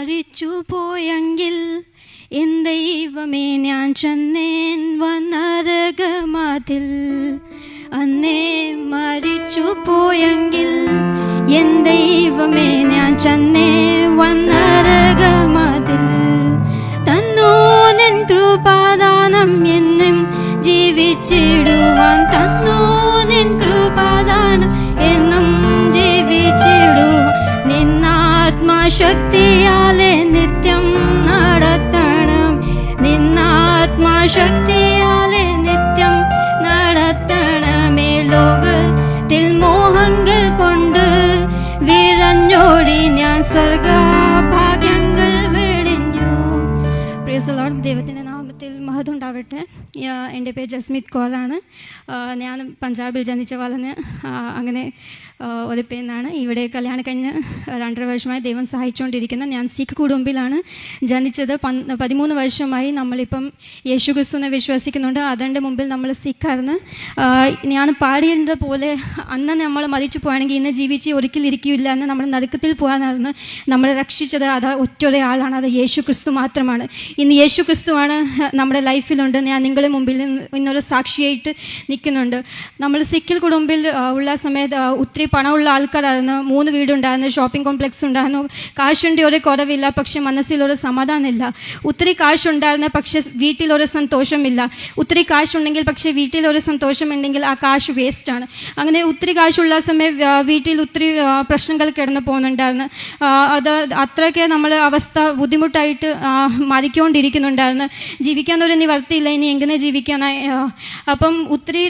മരിച്ചു പോയെങ്കിൽ എൻ ദൈവമേ ഞാൻ ചെന്നേൻ വന്നരകമാതിൽ. അന്നേ മരിച്ചു പോയെങ്കിൽ എൻ ദൈവമേ ഞാൻ ചെന്നേ വന്നരകമാതിൽ. തന്നോനൻ നിൻ കൃപാദാനം എന്നും ജീവിച്ചിടുവാൻ തന്നോനൻ നിൻ കൃപാദാനം നിന്നാത്മാശക്തിയാലെ നിത്യം നടത്തണം. നിന്നാത്മാശക്തിയാലെ നിത്യം നടത്തണമേ ലോകത്തിൽ മോഹങ്ങൾ കൊണ്ട്. വിരഞ്ഞോടി ഞാൻ സ്വർഗഭാഗ്യങ്ങൾ വെടിഞ്ഞു. പ്രേസ് ലോർഡ് ദൈവത്തിന്റെ നാമത്തിൽ മഹതുണ്ടാവട്ടെ എന്റെ പേര് ജസ്മിത് കോലാണ്. ഞാൻ പഞ്ചാബിൽ ജനിച്ച വളന് അങ്ങനെ പേന്നാണ് ഇവിടെ കല്യാണം കഴിഞ്ഞ് രണ്ടര വർഷമായി ദൈവം സഹായിച്ചുകൊണ്ടിരിക്കുന്ന ഞാൻ സിഖ് കുടുംബിലാണ് ജനിച്ചത്. പതിമൂന്ന് വർഷമായി നമ്മളിപ്പം യേശു ക്രിസ്തുവിനെ വിശ്വസിക്കുന്നുണ്ട്. അതിന്റെ മുമ്പിൽ നമ്മൾ സിഖായിരുന്നു ഞാൻ പാടിയത് പോലെ അന്ന് നമ്മൾ മരിച്ചു പോവുകയാണെങ്കിൽ ഇന്ന് ജീവിച്ച് ഒരിക്കലും ഇരിക്കില്ല എന്ന് നമ്മൾ നടുക്കത്തിൽ പോകാനായിരുന്നു നമ്മളെ രക്ഷിച്ചത്. അത് ഒറ്റ ഒരാളാണ്. അത് യേശു ക്രിസ്തു മാത്രമാണ്. ഇന്ന് യേശു ക്രിസ്തുവാണ് നമ്മുടെ ലൈഫിലുണ്ട്. ഞാൻ നിങ്ങളുടെ മുമ്പിൽ ഇന്ന് ഇന്നൊരു സാക്ഷിയായിട്ട് നിൽക്കുന്നുണ്ട്. നമ്മൾ സിഖിൽ കുടുംബിൽ ഉള്ള സമയത്ത് ഒത്തിരി പണമുള്ള ആൾക്കാരായിരുന്നു. മൂന്ന് വീടുണ്ടായിരുന്നു ഷോപ്പിംഗ് കോംപ്ലക്സ് ഉണ്ടായിരുന്നു. കാശുണ്ടി ഒരു കുറവില്ല പക്ഷെ മനസ്സിലൊരു സമാധാനമില്ല. ഒത്തിരി കാശുണ്ടായിരുന്നു പക്ഷെ വീട്ടിലൊരു സന്തോഷമില്ല. ഒത്തിരി കാശുണ്ടെങ്കിൽ പക്ഷേ വീട്ടിലൊരു സന്തോഷമുണ്ടെങ്കിൽ ആ കാശ് വേസ്റ്റാണ് അങ്ങനെ ഒത്തിരി കാശുള്ള സമയം വീട്ടിൽ ഒത്തിരി പ്രശ്നങ്ങൾ കിടന്നു പോകുന്നുണ്ടായിരുന്നു. അത് അത്രയ്ക്ക് നമ്മൾ അവസ്ഥ ബുദ്ധിമുട്ടായിട്ട് മാറിക്കൊണ്ടിരിക്കുന്നുണ്ടായിരുന്നു. ജീവിക്കാൻ ഒരു നിവർത്തിയില്ല ഇനി എങ്ങനെ ജീവിക്കാനായി? അപ്പം ഒത്തിരി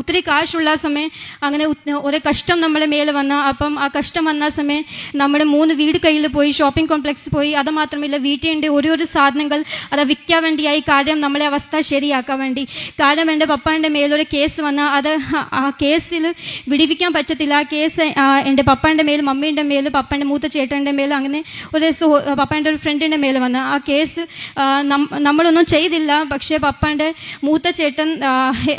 ഒത്തിരി കാശുള്ള സമയം അങ്ങനെ ഒരു കഷ്ടം നമ്മളെ മേലെ വന്ന അപ്പം ആ കഷ്ടം വന്ന സമയം നമ്മുടെ മൂന്ന് വീട് കയ്യിൽ പോയി ഷോപ്പിംഗ് കോംപ്ലക്സ് പോയി അത് മാത്രമല്ല വീട്ടിന്റെ ഓരോരോ സാധനങ്ങൾ അത് വിൽക്കാൻ വേണ്ടിയായി കാര്യം നമ്മളെ അവസ്ഥ ശരിയാക്കാൻ വേണ്ടി. കാരണം എന്റെ പപ്പാന്റെ മേലൊരു കേസ് വന്ന അത് ആ- കേസിൽ വിടിവിക്കാൻ പറ്റത്തില്ല. ആ കേസ് എന്റെ പപ്പാന്റെ മേൽ മമ്മീന്റെ മേൽ പപ്പാന്റെ മൂത്ത ചേട്ടന്റെ മേൽ അങ്ങനെ ഒരു സുഹോ പപ്പാന്റെ ഒരു ഫ്രണ്ടിന്റെ മേൽ വന്ന. ആ കേസ് നമ്മളൊന്നും ചെയ്തില്ല. പക്ഷേ പപ്പാന്റെ മൂത്ത ചേട്ടൻ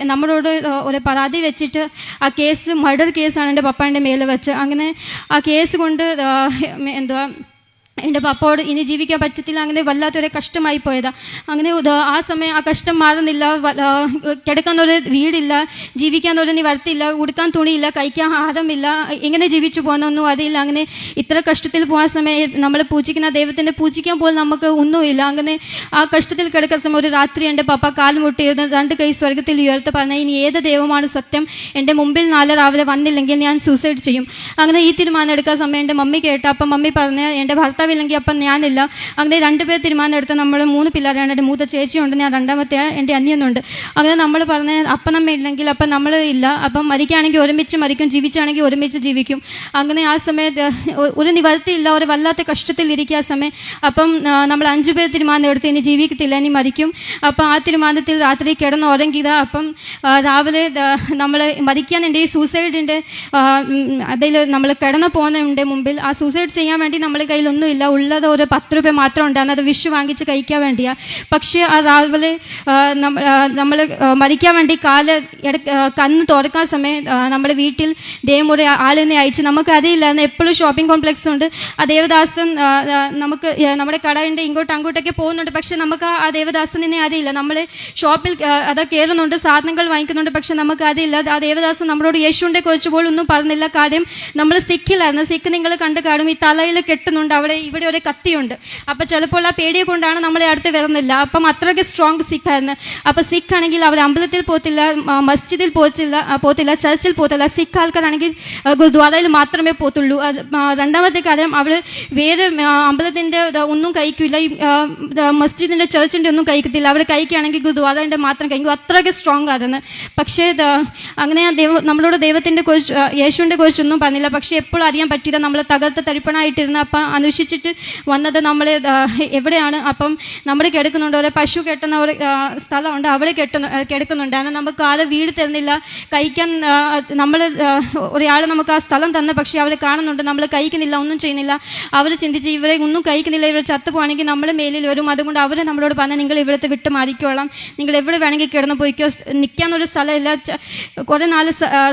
നമ്മളോട് ഒരു പരാതി വെച്ചിട്ട് ആ കേസ് മർഡർ കേസാണ് എന്റെ പപ്പാന്റെ മേലെ വെച്ച്. അങ്ങനെ ആ കേസ് കൊണ്ട് എന്തുവാ എന്റെ പാപ്പയോട് ഇനി ജീവിക്കാൻ പറ്റത്തില്ല അങ്ങനെ വല്ലാത്തൊരു കഷ്ടമായി പോയതാ. അങ്ങനെ ആ സമയം ആ കഷ്ടം മാറുന്നില്ല കിടക്കാനൊരു വീടില്ല ജീവിക്കാൻ ഒരു വരത്തില്ല ഉടുക്കാൻ തുണിയില്ല കഴിക്കാൻ ആഹാരമില്ല എങ്ങനെ ജീവിച്ചു പോകുന്നൊന്നും അറിയില്ല. അങ്ങനെ ഇത്ര കഷ്ടത്തിൽ പോകാൻ സമയം നമ്മൾ പൂജിക്കുന്ന ദൈവത്തിനെ പൂജിക്കാൻ പോലും നമുക്ക് ഒന്നുമില്ല. അങ്ങനെ ആ കഷ്ടത്തിൽ കിടക്കുന്ന സമയം ഒരു രാത്രി എന്റെ പപ്പ കാൽ മുട്ടിയിരുന്ന് രണ്ട് കൈ സ്വർഗത്തിൽ ഉയർത്ത് പറഞ്ഞ ഇനി ഏത് ദൈവമാണ് സത്യം? എന്റെ മുമ്പിൽ നാളെ രാവിലെ വന്നില്ലെങ്കിൽ ഞാൻ സൂസൈഡ് ചെയ്യും. അങ്ങനെ ഈ തീരുമാനം എടുക്കാൻ സമയം എന്റെ മമ്മി കേട്ട അപ്പം മമ്മി പറഞ്ഞ് എന്റെ ഭർത്താവില്ലെങ്കിൽ അപ്പം ഞാനില്ല. അങ്ങനെ രണ്ടുപേർ തീരുമാനം എടുത്ത് നമ്മൾ മൂന്ന് പിള്ളേരാണ്. എന്റെ മൂത്ത ചേച്ചിയുണ്ട് ഞാൻ രണ്ടാമത്തെ എന്റെ അന്യനുണ്ട്. അങ്ങനെ നമ്മൾ പറഞ്ഞ അപ്പം നമ്മ ഇല്ലെങ്കിൽ അപ്പം നമ്മൾ ഇല്ല. അപ്പം മരിക്കുകയാണെങ്കിൽ ഒരുമിച്ച് മരിക്കും ജീവിച്ചാണെങ്കിൽ ഒരുമിച്ച് ജീവിക്കും. അങ്ങനെ ആ സമയത്ത് ഒരു നിവർത്തിയില്ല ഒരു വല്ലാത്ത കഷ്ടത്തിൽ ഇരിക്കുക ആ സമയം. അപ്പം നമ്മൾ അഞ്ചു പേർ തീരുമാനം എടുത്ത് ഇനി ജീവിക്കത്തില്ല ഇനി മരിക്കും. അപ്പം ആ തീരുമാനത്തിൽ രാത്രി കിടന്ന് ഉറങ്ങിയത്. അപ്പം രാവിലെ നമ്മൾ മരിക്കാനുണ്ട് ഈ സൂസൈഡിന്റെ അതിൽ നമ്മൾ കിടന്ന് പോകുന്നുണ്ട് മുമ്പിൽ. ആ സൂസൈഡ് ചെയ്യാൻ വേണ്ടി നമ്മുടെ കയ്യിലൊന്നുമില്ല ഉള്ളത് ഒരു പത്ത് രൂപ മാത്രം ഉണ്ടായിരുന്നു അത് വിഷു വാങ്ങിച്ച് കഴിക്കാൻ വേണ്ടിയാണ് പക്ഷേ ആ രാവിലെ നമ്മൾ മരിക്കാൻ വേണ്ടി കാൽ കണ്ണ് തുറക്കാൻ സമയം നമ്മുടെ വീട്ടിൽ ദൈവം ഒരു ആളിനെ അയച്ച് നമുക്ക് അറിയില്ലായിരുന്നു എപ്പോഴും ഷോപ്പിംഗ് കോംപ്ലക്സ് ഉണ്ട്. ആ ദേവദാസൻ നമുക്ക് നമ്മുടെ കടയുണ്ട് ഇങ്ങോട്ടും അങ്ങോട്ടൊക്കെ പോകുന്നുണ്ട്. പക്ഷെ നമുക്ക് ആ ദേവദാസനെ അറിയില്ല നമ്മൾ ഷോപ്പിൽ അത് കയറുന്നുണ്ട് സാധനങ്ങൾ വാങ്ങിക്കുന്നുണ്ട്. പക്ഷെ നമുക്ക് അറിയില്ല ആ ദേവദാസൻ നമ്മളോട് യേശുവിന്റെ കുറിച്ച് പോലും ഒന്നും പറഞ്ഞില്ല. കാര്യം നമ്മൾ സിക്കിലായിരുന്നു സിക്ക് നിങ്ങൾ കണ്ട് കാണും. ഈ തലയിൽ കെട്ടുന്നുണ്ട്. അവിടെ ഇവിടെ ഒരു കത്തിയുണ്ട്. അപ്പോൾ ചിലപ്പോൾ ആ പേടിയെ കൊണ്ടാണ് നമ്മളെ അടുത്ത് വരുന്നില്ല. അപ്പം അത്രയ്ക്ക് സ്ട്രോങ് സിഖായിരുന്നു അപ്പോൾ സിഖ് ആണെങ്കിൽ അവർ അമ്പലത്തിൽ പോത്തില്ല മസ്ജിദിൽ പോത്തില്ല പോത്തില്ല ചർച്ചിൽ പോത്തില്ല. സിഖ് ആൾക്കാരാണെങ്കിൽ ഗുരുദ്വാരയിൽ മാത്രമേ പോത്തുള്ളൂ. രണ്ടാമത്തെ കാര്യം അവർ വേറെ അമ്പലത്തിന്റെ ഒന്നും കഴിക്കില്ല. ഈ മസ്ജിദിന്റെ ചർച്ചിന്റെ ഒന്നും കഴിക്കത്തില്ല. അവർ കഴിക്കുകയാണെങ്കിൽ ഗുരുദ്വാരന്റെ മാത്രം കഴിക്കും. അത്രയ്ക്ക് സ്ട്രോങ് ആയിരുന്നു. പക്ഷേ അങ്ങനെ ദൈവം നമ്മളോട് ദൈവത്തിന്റെ കുറിച്ച് യേശുവിന്റെ കുറിച്ചൊന്നും പറഞ്ഞില്ല. പക്ഷേ എപ്പോഴും അറിയാൻ പറ്റിയില്ല നമ്മൾ തകർത്ത് തരിപ്പണായിട്ടിരുന്ന അപ്പം അന്വേഷിച്ചിട്ട് വന്നത് നമ്മൾ എവിടെയാണ്? അപ്പം നമ്മൾ കെടുക്കുന്നുണ്ട്. ഒരു പശു കെട്ടുന്ന ഒരു സ്ഥലമുണ്ട്. അവിടെ കെട്ടുന്നു കെടുക്കുന്നുണ്ട്. കിടക്കുന്നുണ്ടായിരുന്നു നമുക്ക് ആൾ വീട് തരുന്നില്ല. കഴിക്കാൻ നമ്മൾ ഒരാൾ നമുക്ക് ആ സ്ഥലം തന്ന. പക്ഷേ അവർ കാണുന്നുണ്ട്. നമ്മൾ കഴിക്കുന്നില്ല ഒന്നും ചെയ്യുന്നില്ല. അവർ ചിന്തിച്ച് ഇവരെ ഒന്നും കഴിക്കുന്നില്ല. ഇവർ ചത്തു പോകുകയാണെങ്കിൽ നമ്മുടെ മേലിൽ വരും. അതുകൊണ്ട് അവർ നമ്മളോട് പറഞ്ഞാൽ നിങ്ങൾ ഇവിടുത്തെ വിട്ട് മാറിക്കോളാം. നിങ്ങൾ എവിടെ വേണമെങ്കിൽ കിടന്ന് പോയിക്കോ. നിൽക്കാനൊരു സ്ഥലമില്ല. കുറേ നാൾ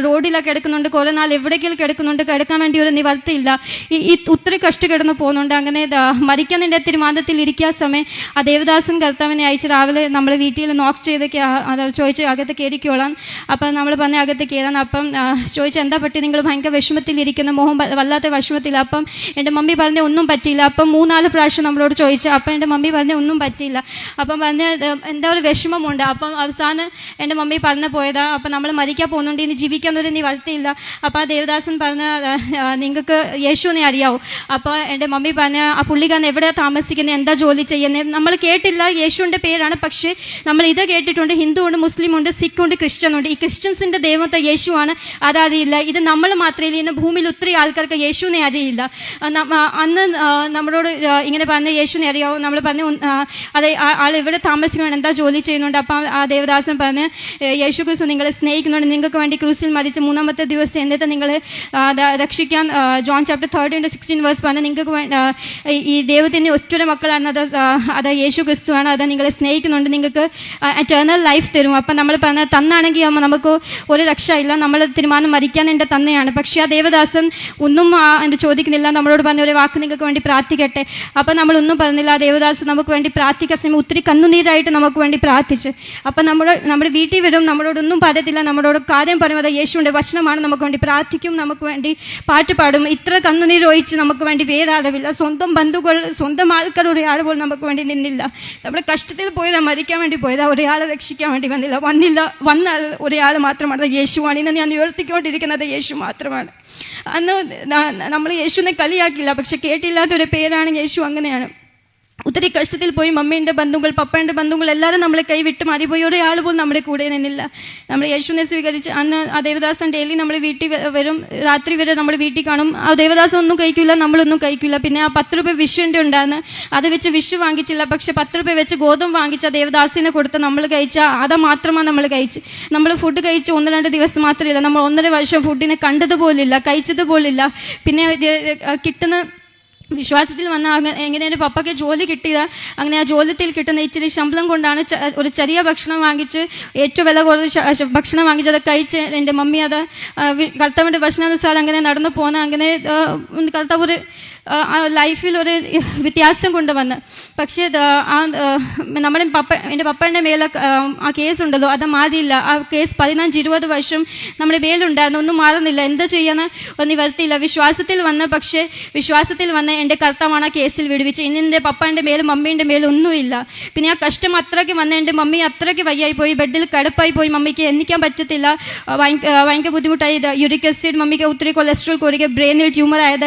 റോഡിലൊക്കെ കിടക്കുന്നുണ്ട്. കുറേ നാൾ എവിടേക്കെങ്കിലും കിടക്കുന്നുണ്ട്. കിടക്കാൻ വേണ്ടി ഒരു നിവർത്തിയില്ല. ഈ ഒത്തിരി കഷ്ട കിടന്ന് പോകുന്നുണ്ട്. കൊണ്ട് അങ്ങനെ മരിക്കുന്നതിന്റെ തിരുമാനത്തിൽ ഇരിക്കുക സമയം. ആ ദേവദാസൻ കർത്താവിനെ അയച്ച് രാവിലെ നമ്മൾ വീട്ടിൽ നോക്ക് ചെയ്തൊക്കെ ചോദിച്ച് അകത്ത് കയറിക്കോളാം അപ്പം നമ്മൾ പറഞ്ഞ അകത്ത് കയറാൻ. അപ്പം ചോദിച്ച് എന്താ പറ്റി? നിങ്ങൾ ഭയങ്കര വിഷമത്തിലിരിക്കുന്ന. മോഹം വല്ലാത്ത വിഷമത്തിൽ അപ്പം എന്റെ മമ്മി പറഞ്ഞ ഒന്നും പറ്റിയില്ല. അപ്പം മൂന്നാൽ പ്രാവശ്യം നമ്മളോട് ചോദിച്ചു അപ്പം എന്റെ മമ്മി പറഞ്ഞ ഒന്നും പറ്റിയില്ല. അപ്പം പറഞ്ഞ എന്താ ഒരു വിഷമമുണ്ട്. അപ്പം അവസാനം എന്റെ മമ്മി പറഞ്ഞു പോയതാ. അപ്പം നമ്മൾ മരിക്കാൻ പോകുന്നുണ്ട്. ഇനി ജീവിക്കാനൊരു നീ വളർത്തിയില്ല അപ്പം ആ ദേവദാസൻ പറഞ്ഞ നിങ്ങൾക്ക് യേശുവിനെ അറിയാവൂ. അപ്പം എന്റെ മമ്മി പറഞ്ഞ ആ പുള്ളിക്കാരൻ എവിടെയാ താമസിക്കുന്നത് എന്താ ജോലി ചെയ്യുന്നത് നമ്മൾ കേട്ടില്ല യേശുവിന്റെ പേരാണ് പക്ഷേ നമ്മൾ ഇത് കേട്ടിട്ടുണ്ട് ഹിന്ദു ഉണ്ട് മുസ്ലിം ഉണ്ട് സിഖ് ഉണ്ട് ക്രിസ്ത്യൻ ഉണ്ട് ഈ ക്രിസ്ത്യൻസിന്റെ ദൈവത്തെ യേശുവാണ് അതറിയില്ല. ഇത് നമ്മൾ മാത്രമേ ഇന്ന് ഭൂമിയിൽ ഒത്തിരി ആൾക്കാർക്ക് യേശുവിനെ അറിയില്ല. അന്ന് നമ്മളോട് ഇങ്ങനെ പറഞ്ഞ യേശുവിനെ അറിയാവോ? നമ്മൾ പറഞ്ഞു "ഉം, ആ, അതെ ആൾ ഇവിടെ താമസിക്കണം എന്താ ജോലി ചെയ്യുന്നുണ്ട്? അപ്പം ആ ദേവദാസൻ പറഞ്ഞ് "ഏ, യേശു ക്രിസ്തു നിങ്ങളെ സ്നേഹിക്കുന്നുണ്ട് നിങ്ങൾക്ക് വേണ്ടി ക്രൂസിൽ മരിച്ച് മൂന്നാമത്തെ ദിവസം എന്നിട്ട് ദ- രക്ഷിക്കാൻ ജോൺ ചാപ്റ്റർ തേർട്ടീന്റെ സിക്സ്റ്റീൻ വേഴ്സ് പറഞ്ഞ് നിങ്ങൾക്ക് ഈ- ദൈവത്തിന് ഒറ്റൊരു മക്കളാണ്. അത് അത് യേശു ക്രിസ്തുവാണ്. അത് നിങ്ങളെ സ്നേഹിക്കുന്നുണ്ട്. നിങ്ങൾക്ക് എറ്റേണൽ ലൈഫ് തരും. അപ്പം നമ്മൾ പറഞ്ഞ തന്നാണെങ്കിൽ അമ്മ നമുക്ക് ഒരു രക്ഷയില്ല നമ്മൾ തീരുമാനം മരിക്കാൻ എന്റെ തന്നെയാണ്. പക്ഷേ ആ ദേവദാസൻ ഒന്നും എന്ത് ചോദിക്കുന്നില്ല. നമ്മളോട് പറഞ്ഞ ഒരു വാക്ക് നിങ്ങൾക്ക് വേണ്ടി പ്രാർത്ഥിക്കട്ടെ. അപ്പം നമ്മളൊന്നും പറഞ്ഞില്ല. ആ ദേവദാസൻ നമുക്ക് വേണ്ടി പ്രാർത്ഥിക്കാൻ സമയം ഒത്തിരി കണ്ണുനീരായിട്ട് നമുക്ക് വേണ്ടി പ്രാർത്ഥിച്ച്. അപ്പം നമ്മുടെ നമ്മുടെ വീട്ടിൽ വരും. നമ്മളോടൊന്നും പറയത്തില്ല. നമ്മളോട് കാര്യം പറയും അത് യേശുവിന്റെ വചനമാണ്. നമുക്ക് വേണ്ടി പ്രാർത്ഥിക്കും. നമുക്ക് വേണ്ടി പാട്ട് പാടും. ഇത്ര കണ്ണുനീർ ഒഴിച്ച് നമുക്ക് വേണ്ടി വേറെ ആളവില്ല സ്വന്തം ബന്ധുക്കൾ സ്വന്തം ആൾക്കാർ ഒരാൾ പോലും നമുക്ക് വേണ്ടി നിന്നില്ല. നമ്മുടെ കഷ്ടത്തിൽ പോയതാ മരിക്കാൻ വേണ്ടി പോയതാ ഒരാളെ രക്ഷിക്കാൻ വേണ്ടി വന്നില്ല. വന്നില്ല വന്നാൽ ഒരാൾ മാത്രമാണ്. യേശുവാണ്. ഇന്ന് ഞാൻ ഉയർത്തിക്കൊണ്ടിരിക്കുന്നത് യേശു മാത്രമാണ്. അന്ന് നമ്മൾ യേശുവിനെ കളിയാക്കില്ല പക്ഷെ കേട്ടില്ലാത്തൊരു പേരാണ് യേശു അങ്ങനെയാണ്. ഒത്തിരി കഷ്ടത്തിൽ പോയി മമ്മീന്റെ ബന്ധുക്കൾ പപ്പേന്റെ ബന്ധുക്കൾ എല്ലാവരും നമ്മളെ കൈ വിട്ട് മാറിപ്പോയി ഒരാൾ പോലും നമ്മുടെ കൂടെ നിന്നില്ല. നമ്മൾ യേശുവിനെ സ്വീകരിച്ച് അന്ന് ആ ദേവദാസൻ ഡെയിലി നമ്മൾ വീട്ടിൽ വരും. രാത്രി വരെ നമ്മൾ വീട്ടിൽ കാണും. ആ ദേവദാസൻ ഒന്നും കഴിക്കില്ല നമ്മളൊന്നും കഴിക്കില്ല. പിന്നെ ആ പത്ത് രൂപ വിഷുവിന്റെ ഉണ്ടായിരുന്നു അത് വെച്ച് വിഷു വാങ്ങിച്ചില്ല. പക്ഷെ പത്ത് രൂപ വെച്ച് ഗോതമ്പ് വാങ്ങിച്ച ദേവദാസിനെ കൊടുത്ത് നമ്മൾ കഴിച്ച അത് മാത്രമാണ് നമ്മൾ കഴിച്ച്. നമ്മൾ ഫുഡ് കഴിച്ച് ഒന്ന് രണ്ട് ദിവസം മാത്രമല്ല നമ്മൾ ഒന്നര വർഷം ഫുഡിനെ കണ്ടതുപോലില്ല കഴിച്ചതുപോലില്ല. പിന്നെ കിട്ടുന്ന വിശ്വാസത്തിൽ വന്ന എങ്ങനെ എന്റെ പപ്പയ്ക്ക് ജോലി കിട്ടിയത്? അങ്ങനെ ആ ജോലിത്തിൽ കിട്ടുന്ന ഇച്ചിരി ശമ്പളം കൊണ്ടാണ് ഒരു ചെറിയ ഭക്ഷണം വാങ്ങിച്ച് ഏറ്റവും വില ശ- ഭക്ഷണം വാങ്ങിച്ച് അത് കഴിച്ച് എന്റെ മമ്മി അത് കർത്താവിന്റെ ഭക്ഷണം കർത്താവിന്റെ ഭക്ഷണാനുസാരം അങ്ങനെ നടന്നു പോകുന്ന അങ്ങനെ കർത്താവ് ഒരു ലൈഫിൽ ഒരു വ്യത്യാസം കൊണ്ടുവന്ന്. പക്ഷേ ആ നമ്മുടെ പപ്പ എന്റെ പപ്പയുടെ മേലെ ആ, കേസ് ഉണ്ടല്ലോ അത് മാറിയില്ല. ആ കേസ് പതിനഞ്ച് ഇരുപത് വർഷം നമ്മുടെ മേലുണ്ടായിരുന്നു. ഒന്നും മാറുന്നില്ല. എന്താ ചെയ്യാന്ന് ഒന്നും വരുത്തിയില്ല. വിശ്വാസത്തിൽ വന്ന് പക്ഷേ വിശ്വാസത്തിൽ വന്ന് എന്റെ കർത്താവാണ് ആ കേസിൽ വിടുവിച്ച് ഇനി എന്റെ പപ്പന്റെ മേലും മമ്മീന്റെ മേലും ഒന്നുമില്ല പിന്നെ ആ കഷ്ടം അത്രയ്ക്ക് വന്ന് എന്റെ മമ്മി അത്രയ്ക്ക് വയ്യായി പോയി. ബെഡിൽ കടുപ്പായി പോയി. മമ്മിക്ക് എണ്ണിക്കാൻ പറ്റത്തില്ല. ഭയങ്കര ബുദ്ധിമുട്ടായി. യുറിക് ആസിഡ് മമ്മിക്ക് ഒത്തിരി കൊളസ്ട്രോൾ കൂടുക ബ്രെയിനിൽ ട്യൂമർ ആയത്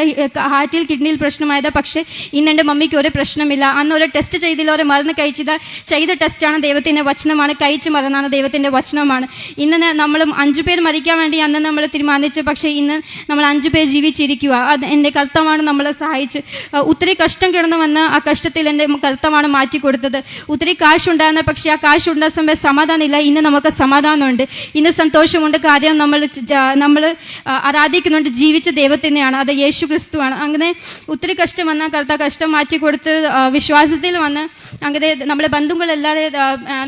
ഹാർട്ടിൽ കിഡ്നിയിൽ പ്രശ്നമായത്. പക്ഷേ ഇന്ന് എന്റെ മമ്മിക്ക് ഒരു പ്രശ്നമില്ല. അന്ന് ഒരു ടെസ്റ്റ് ചെയ്തില്ല ഒരു മരുന്ന് കഴിച്ചത്. ചെയ്ത ടെസ്റ്റാണ് ദൈവത്തിന്റെ വചനമാണ്. കഴിച്ച മരുന്നാണ് ദൈവത്തിന്റെ വചനമാണ്. ഇന്ന് നമ്മൾ അഞ്ചു പേർ മരിക്കാൻ വേണ്ടി അന്ന് നമ്മൾ തീരുമാനിച്ചു. പക്ഷേ ഇന്ന് നമ്മൾ അഞ്ചു പേർ ജീവിച്ചിരിക്കുക അത് എന്റെ കർത്തമാണ് നമ്മളെ സഹായിച്ച്. ഒത്തിരി കഷ്ടം കിടന്നു വന്ന് ആ കഷ്ടത്തിൽ എന്റെ കർത്തമാണ് മാറ്റി കൊടുത്തത്. ഒത്തിരി കാശുണ്ടായിരുന്ന പക്ഷേ ആ കാശുണ്ടായ സമയം സമാധാനമില്ല ഇന്ന് നമുക്ക് സമാധാനമുണ്ട്. ഇന്ന് സന്തോഷമുണ്ട്. കാര്യം നമ്മൾ നമ്മൾ ആരാധിക്കുന്നുണ്ട്. ജീവിച്ച ദൈവത്തിനെയാണ്. അത് യേശു ക്രിസ്തുവാണ്. അങ്ങനെ ഒത്തിരി കഷ്ടം വന്ന കർത്ത കഷ്ടം മാറ്റി കൊടുത്ത് വിശ്വാസത്തിൽ വന്ന് അങ്ങനെ നമ്മുടെ ബന്ധുക്കളെല്ലാവരും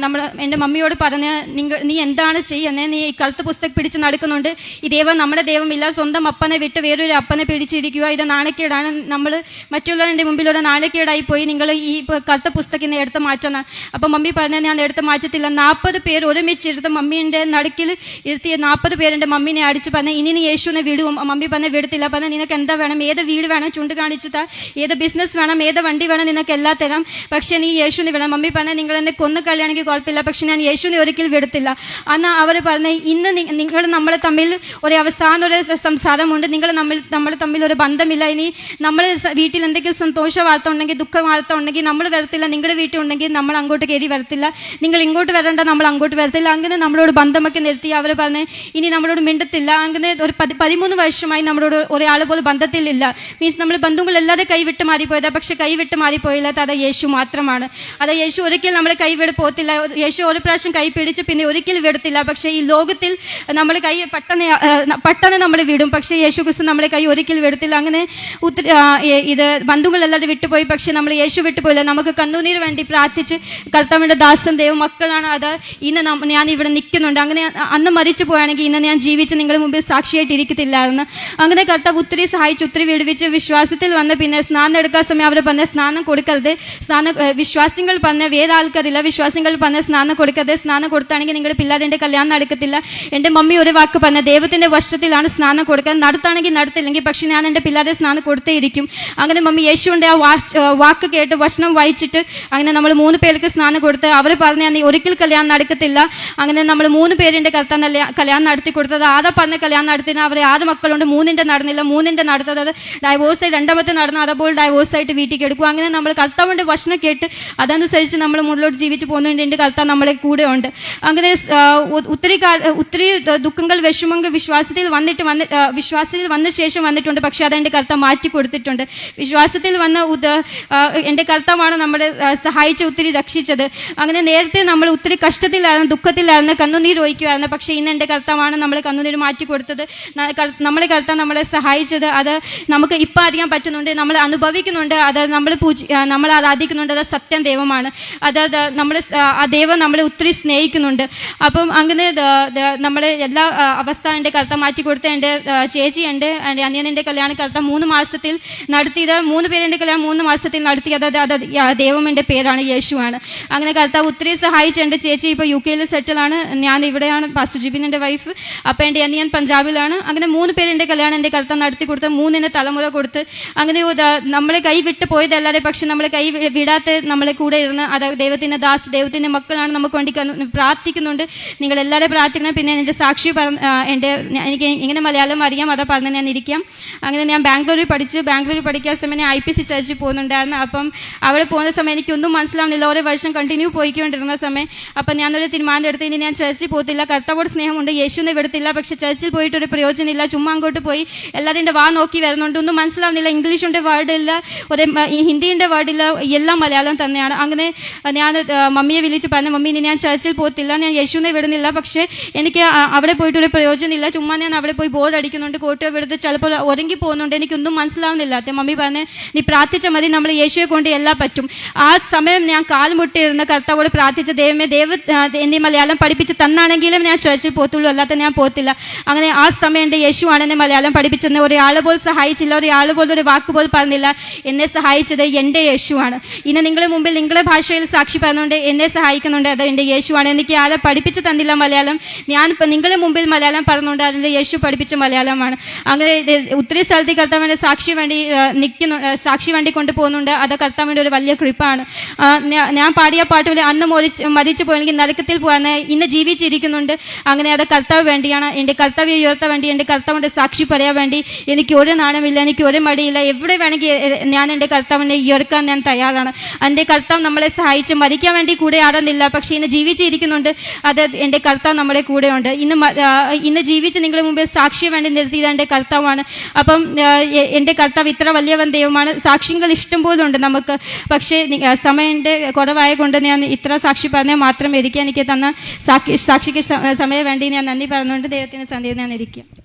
നമ്മൾ എന്റെ മമ്മിയോട് പറഞ്ഞ് നിങ്ങൾ നീ എന്താണ് ചെയ്യുന്നത് നീ ഈ പുസ്തകം പിടിച്ച് നടക്കുന്നുണ്ട്. ഈ ദൈവം നമ്മുടെ ദൈവമില്ല. സ്വന്തം അപ്പനെ വിട്ട് വേറൊരു അപ്പനെ പിടിച്ചിരിക്കുക. ഇത് നാണക്കേടാണ്. നമ്മൾ മറ്റുള്ളവരുടെ മുമ്പിലൂടെ നാണക്കേടായി പോയി നിങ്ങൾ ഈ കറുത്ത പുസ്തകം എടുത്ത് മാറ്റണം. അപ്പം മമ്മി പറഞ്ഞ ഞാൻ എടുത്ത് മാറ്റത്തില്ല. നാൽപ്പത് പേര് ഒരുമിച്ചിരുത്ത് മമ്മീന്റെ നടുക്കിൽ ഇരുത്തിയ നാൽപ്പത് പേരെന്റെ മമ്മീനെ അടിച്ച് പറഞ്ഞ ഇനി നീ യേശുവിനെ വിടും. മമ്മി പറഞ്ഞ വിടത്തില്ല. പറഞ്ഞാൽ നിനക്ക് എന്താ വേണം? ഏത് വീട് വേണം? ചുണ്ട് കാണിച്ചിട്ട് ഏത് ബിസിനസ് വേണം ഏത് വണ്ടി വേണം നിനക്ക് എല്ലാം തരാം. പക്ഷേ നീ യേശുവിനെ വേണം മമ്മി പറഞ്ഞ നിങ്ങൾ എന്നെ കൊന്നു കളിയാണെങ്കിൽ കുഴപ്പമില്ല. പക്ഷെ ഞാൻ യേശുവിനെ ഒരിക്കലും വിടത്തില്ല. എന്നാൽ അവർ പറഞ്ഞ ഇന്ന് നിങ്ങൾ നമ്മൾ തമ്മിൽ ഒരു അവസാന ഒരു സംസാരമുണ്ട്. നിങ്ങൾ നമ്മൾ നമ്മൾ തമ്മിൽ ഒരു ബന്ധമില്ല. ഇനി നമ്മൾ വീട്ടിൽ എന്തെങ്കിലും സന്തോഷ വാർത്ത ഉണ്ടെങ്കിൽ ദുഃഖ വാർത്ത ഉണ്ടെങ്കിൽ നമ്മൾ വരത്തില്ല. നിങ്ങളുടെ വീട്ടിൽ ഉണ്ടെങ്കിൽ നമ്മൾ അങ്ങോട്ട് കയറി വരത്തില്ല. നിങ്ങൾ ഇങ്ങോട്ട് വരണ്ട നമ്മൾ അങ്ങോട്ട് വരത്തില്ല. അങ്ങനെ നമ്മളോട് ബന്ധമൊക്കെ നിർത്തി. അവർ പറഞ്ഞ് ഇനി നമ്മളോട് മിണ്ടത്തില്ല. അങ്ങനെ ഒരു പതി പതിമൂന്ന് വർഷമായി നമ്മളോട് ഒരാൾ പോലും ബന്ധത്തിലില്ല. മീൻസ് നമ്മൾ ബന്ധുക്കളെല്ലാവരും കൈവിട്ട് മാറിപ്പോയതാ. പക്ഷെ കൈവിട്ട് മാറിപ്പോയില്ല അത് യേശു മാത്രമാണ്. അത് യേശു ഒരിക്കലും നമ്മൾ കൈവിട് പോകത്തില്ല യേശു ഒരു പ്രാവശ്യം കൈ പിടിച്ച് പിന്നെ ഒരിക്കലും വിടത്തില്ല. പക്ഷേ ഈ ലോകത്തിൽ നമ്മൾ കൈ പെട്ടെന്ന് പെട്ടെന്ന് നമ്മൾ വിടും. പക്ഷേ യേശു ക്രിസ്തു നമ്മളെ കൈ ഒരിക്കലും വിടത്തില്ല. അങ്ങനെ ഒത്തിരി ഇത് ബന്ധുക്കളെല്ലാവരും വിട്ടുപോയി. പക്ഷെ നമ്മൾ യേശു വിട്ടുപോയില്ല. നമുക്ക് കണ്ണുനീർ വേണ്ടി പ്രാർത്ഥിച്ച് കർത്താവിന്റെ ദാസൻ ദൈവം മക്കളാണ്. അത് ഇന്ന് ഞാൻ ഇവിടെ നിൽക്കുന്നുണ്ട്. അങ്ങനെ അന്ന് മരിച്ചു പോയാണെങ്കിൽ ഇന്ന് ഞാൻ ജീവിച്ച് നിങ്ങളുടെ മുമ്പിൽ സാക്ഷിയായിട്ട് ഇരിക്കത്തില്ലായിരുന്നു അങ്ങനെ കർത്താവ് ഒത്തിരി സഹായിച്ച് ഒത്തിരി വിടുവിച്ച് വിശ്വാസത്തിൽ വന്ന് പിന്നെ സ്നാനം എടുക്കാൻ സമയം അവർ പറഞ്ഞ സ്നാനം കൊടുക്കരുത്. സ്നാനം വിശ്വാസികൾ പറഞ്ഞ വേറെ ആൾക്കാരില്ല വിശ്വാസികൾ പറഞ്ഞ സ്നാനം കൊടുക്കരുത്. സ്നാനം കൊടുത്താണെങ്കിൽ നിങ്ങളുടെ പിള്ളേരുടെ കല്യാണം നടക്കത്തില്ല. എന്റെ മമ്മി ഒരു വാക്ക് പറഞ്ഞ ദൈവത്തിന്റെ വർഷത്തിലാണ് സ്നാനം കൊടുക്കുക നടത്താണെങ്കിൽ നടത്തില്ലെങ്കിൽ പക്ഷെ ഞാൻ എന്റെ പിള്ളേരെ സ്നാനം കൊടുത്തേ ഇരിക്കും അങ്ങനെ മമ്മി യേശുവിന്റെ ആ വാക്ക് കേട്ട് വശനം വായിച്ചിട്ട് അങ്ങനെ നമ്മൾ മൂന്ന് പേർക്ക് സ്നാനം കൊടുത്ത് അവർ പറഞ്ഞ നീ ഒരിക്കൽ കല്യാണം നടക്കത്തില്ല. അങ്ങനെ നമ്മൾ മൂന്ന് പേരിന്റെ കർത്താൻ കല്യാണം നടത്തി കൊടുത്തത്. ആദ്യം പറഞ്ഞ കല്യാണം നടത്തിന് അവർ ആറ് മക്കളുണ്ട്. മൂന്നിന്റെ നടന്നില്ല. മൂന്നിന്റെ നടത്തത് ഡൈവോഴ്സ് രണ്ടാമത്തെ നടന്ന് അതേപോലെ ഡൈവോഴ്സ് ആയിട്ട് വീട്ടിൽ എടുക്കും. അങ്ങനെ നമ്മൾ കർത്താവിന്റെ ഭക്ഷണം കേട്ട് അതനുസരിച്ച് നമ്മൾ മുകളിലോട്ട് ജീവിച്ച് പോകുന്നുണ്ട്. എന്റെ കർത്താവ് നമ്മളെ കൂടെ ഉണ്ട്. അങ്ങനെ ഒത്തിരി ഒത്തിരി ദുഃഖങ്ങൾ വിഷമങ്ങൾ വിശ്വാസത്തിൽ വന്നിട്ട് വന്ന് വിശ്വാസത്തിൽ വന്ന ശേഷം വന്നിട്ടുണ്ട്. പക്ഷേ അതെന്റെ കർത്താവ് മാറ്റി കൊടുത്തിട്ടുണ്ട്. വിശ്വാസത്തിൽ വന്ന എന്റെ കർത്താവാണ് നമ്മളെ സഹായിച്ച് ഒത്തിരി രക്ഷിച്ചത്. അങ്ങനെ നേരത്തെ നമ്മൾ ഒത്തിരി കഷ്ടത്തിലായിരുന്നു ദുഃഖത്തിലായിരുന്നു കണ്ണുനീർ ഒഴിക്കുമായിരുന്നു പക്ഷേ ഇന്ന് എന്റെ കർത്താവാണ് നമ്മളെ കണ്ണുനീർ മാറ്റി കൊടുത്തത്. നമ്മളെ കർത്താവ് നമ്മളെ സഹായിച്ചത്. അത് നമുക്ക് ഇപ്പം അറിയാൻ പറ്റുന്നുണ്ട് നമ്മൾ അനുഭവിക്കുന്നുണ്ട് അത് നമ്മൾ പൂജ നമ്മൾ ആരാധിക്കുന്നുണ്ട് അത് സത്യം ദൈവമാണ്. അത് അത് നമ്മൾ ആ ദൈവം നമ്മളെ ഒത്തിരി സ്നേഹിക്കുന്നുണ്ട്. അപ്പം അങ്ങനെ നമ്മളെ എല്ലാ അവസ്ഥ എന്റെ കറുത്ത മാറ്റി കൊടുത്ത എന്റെ ചേച്ചിയുണ്ട് എന്റെ കല്യാണം കറുത്ത മൂന്ന് മാസത്തിൽ നടത്തിയത് മൂന്ന് പേരുടെ കല്യാണം മൂന്ന് മാസത്തിൽ നടത്തിയത് അത് അത് ദൈവം എന്റെ പേരാണ് യേശുവാണ്. അങ്ങനെ കർത്താവ് ഒത്തിരി സഹായിച്ച എന്റെ ചേച്ചി ഇപ്പോൾ യു കെയിൽ സെറ്റിലാണ് ഞാൻ ഇവിടെയാണ് പാസ്റ്റർ ജിബിന്റെ വൈഫ് അപ്പം എന്റെ അനിയൻ പഞ്ചാബിലാണ്. അങ്ങനെ മൂന്ന് പേരുടെ കല്യാണം എന്റെ കർത്താവ് നടത്തി കൊടുത്ത് മൂന്നിന്റെ തലമുറ കൊടുത്ത് അങ്ങനെ നമ്മളെ കൈ വിട്ട് പോയതല്ലാതെ പക്ഷെ നമ്മളെ കൈ വിടാത്ത നമ്മളെ കൂടെ ഇരുന്ന് അത് ദൈവത്തിന്റെ ദാസ് ദൈവത്തിന്റെ മക്കളാണ് നമുക്ക് വേണ്ടി പ്രാർത്ഥിക്കുന്നുണ്ട്. നിങ്ങൾ എല്ലാവരും പ്രാർത്ഥിക്കണം. പിന്നെ എന്റെ സാക്ഷി പറഞ്ഞ എന്റെ എനിക്ക് ഇങ്ങനെ മലയാളം അറിയാം. അതാ പറഞ്ഞ് ഞാൻ ഇരിക്കാം. അങ്ങനെ ഞാൻ ബാംഗ്ലൂരിൽ പഠിച്ചു. ബാംഗ്ലൂരിൽ പഠിക്കാൻ സമയം ഞാൻ ഐ പി സി ചർച്ചിൽ പോകുന്നുണ്ടായിരുന്നു. അപ്പം അവിടെ പോകുന്ന സമയം എനിക്കൊന്നും മനസ്സിലാവുന്നില്ല. ഓരോ വർഷം കണ്ടിന്യൂ പോയിക്കൊണ്ടിരുന്ന സമയം. അപ്പം ഞാനൊരു തീരുമാനം എടുത്ത് ഇനി ഞാൻ ചർച്ചിൽ പോകത്തില്ല. കർത്താവോട് സ്നേഹമുണ്ട്. യേശുവിനെ വിടത്തില്ല. പക്ഷേ ചർച്ചിൽ പോയിട്ട് ഒരു പ്രയോജനമില്ല. ചുമ്മാ അങ്ങോട്ട് പോയി എല്ലാവരും വാ നോക്കി വരുന്നുണ്ട്. ഒന്നും മനസ്സിലാവുന്നില്ല. ഇംഗ്ലീഷിന്റെ വേർഡില്ല ഒരു ഹിന്ദിന്റെ വേർഡില്ല എല്ലാം മലയാളം തന്നെയാണ്. അങ്ങനെ ഞാൻ മമ്മിയെ വിളിച്ച് പറഞ്ഞു മമ്മി ഇനി ഞാൻ ചർച്ചിൽ പോകത്തില്ല ഞാൻ യേശുവിനെ വിടുന്നില്ല പക്ഷേ എനിക്ക് അവിടെ പോയിട്ട് ഒരു പ്രയോജനമില്ല. ചുമ്മാ ഞാൻ അവിടെ പോയി ബോർഡ് അടിക്കുന്നുണ്ട് കോട്ടയം വിടുത്ത് ചിലപ്പോൾ ഒരുങ്ങി പോകുന്നുണ്ട് എനിക്കൊന്നും മനസ്സിലാവുന്നില്ല. അതെ മമ്മി പറഞ്ഞ് നീ പ്രാർത്ഥിച്ച മതി നമ്മൾ യേശുവെ കൊണ്ട് എല്ലാം പറ്റും. ആ സമയം ഞാൻ കാൽമുട്ടിയിരുന്ന് കർത്താവോട് പ്രാർത്ഥിച്ച ദൈവമേ ദൈവ എന്നീ മലയാളം പഠിപ്പിച്ച് തന്നാണെങ്കിലും ഞാൻ ചർച്ചിൽ പോത്തുള്ളൂ അല്ലാത്ത ഞാൻ പോത്തില്ല അങ്ങനെ ആ സമയം എന്റെ യേശുവാണ് എന്നെ മലയാളം പഠിപ്പിച്ചത് ഒരാൾ പോലും സഹായിച്ചില്ല ഒരാൾ പോലും ഒരു വാക്ക് പോലും പറഞ്ഞില്ല. എന്നെ സഹായിച്ചത് എന്റെ യേശുവാണ്. ഇന്ന് നിങ്ങളുടെ മുമ്പിൽ നിങ്ങളുടെ ഭാഷയിൽ സാക്ഷി പറഞ്ഞുകൊണ്ട് എന്നെ സഹായിക്കുന്നുണ്ട്. അത് എന്റെ യേശുവാണ്. എനിക്ക് ആരെ പഠിപ്പിച്ച് തന്നില്ല മലയാളം. ഞാൻ നിങ്ങളുടെ മുമ്പിൽ മലയാളം പറഞ്ഞുകൊണ്ട് അതിന്റെ യേശു പഠിപ്പിച്ച മലയാളമാണ്. അങ്ങനെ ഒത്തിരി സ്ഥലത്ത് കർത്താവിന്റെ സാക്ഷി വേണ്ടി നിൽക്കുന്നു സാക്ഷി വേണ്ടി കൊണ്ടുപോകുന്നുണ്ട് അത് കർത്താവിന്റെ ഒരു വലിയ കൃപ്പാണ് ഞാൻ പാടിയ പാട്ടുകൾ അന്ന് മരിച്ച് മരിച്ചു പോയെങ്കിൽ നരക്കത്തിൽ പോകാൻ ഇന്ന് ജീവിച്ചിരിക്കുന്നുണ്ട്. അങ്ങനെ അത് കർത്താവ് വേണ്ടിയാണ്. എന്റെ കർത്താവ് ഉയർത്താൻ വേണ്ടി എന്റെ കർത്താവിന്റെ സാക്ഷി പറയാൻ വേണ്ടി എനിക്ക് ഒരു നാണമില്ല. എനിക്ക് ഒരു മടിയില്ല എവിടെ വേണമെങ്കിൽ ഞാൻ എന്റെ കർത്താവിനെ ഉയർക്കാൻ ഞാൻ തയ്യാറാണ്. എന്റെ കർത്താവ് നമ്മളെ സഹായിച്ച് മരിക്കാൻ വേണ്ടി കൂടെ ആരെന്നില്ല. പക്ഷേ ഇന്ന് ജീവിച്ചിരിക്കുന്നുണ്ട്. അത് എന്റെ കർത്താവ് നമ്മുടെ കൂടെയുണ്ട് ഇന്ന് മ- ഇന്ന് ജീവിച്ച് നിങ്ങളുടെ മുമ്പിൽ സാക്ഷിയെ വേണ്ടി നിർത്തിയത് എന്റെ കർത്താവാണ്. അപ്പം എന്റെ കർത്താവ് ഇത്ര വലിയവൻ ദൈവമാണ്. സാക്ഷ്യങ്ങൾ ഇഷ്ടം പോലെ ഉണ്ട് നമുക്ക്. പക്ഷേ സമയന്റെ കുറവായ കൊണ്ട് ഞാൻ ഇത്ര സാക്ഷി പറഞ്ഞാൽ മാത്രം ഇരിക്കാൻ എനിക്ക് തന്ന സാക്ഷി സാക്ഷിക്ക് സമയം വേണ്ടി ഞാൻ നന്ദി പറഞ്ഞുകൊണ്ട് ദൈവത്തിന് സന്ധ്യ ഞാൻ ഇരിക്കും.